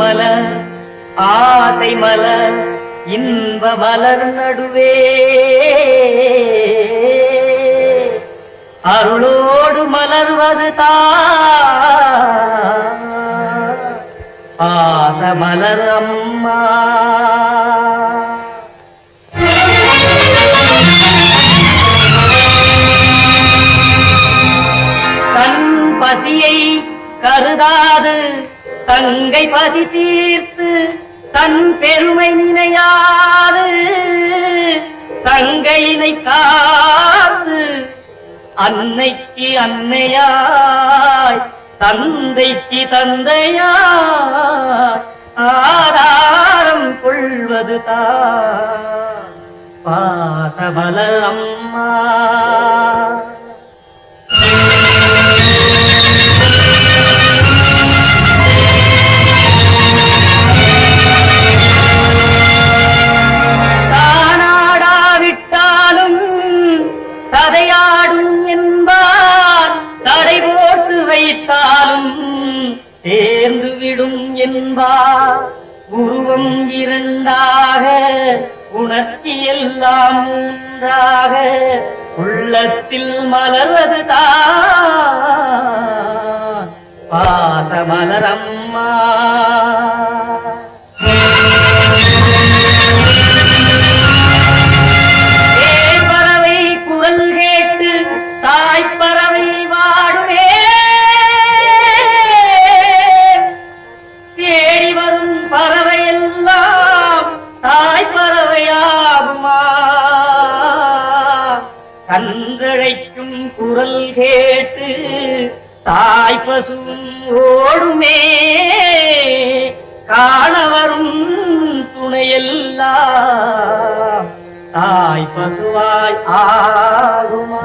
அன்பு மலர் ஆசை மலர் இன்ப மலர் நடுவே. அருளோடு மலர்வது பாச மலர் அம்மா. தன் பசியை கருதாது. தங்கை பதி தீர்த்து தன் பெருமை நினையாது. தங்கையினை காத்து அன்னைக்கு அன்னையாய் தந்தைக்கு தந்தையாய் ஆதாரம் கொள்வது தான். பாசபல அம்மா. சேர்ந்து என்பா. உருவம் இரண்டாக உணர்ச்சி எல்லாம் ஒன்றாக உள்ளத்தில் மலர்வது தான் கன்றழைக்கும் குரல் கேட்டு தாய் பசுவும் ஓடுமே. காணவரும் துணையெல்லாம் தாய் பசுவாய் ஆகுமா?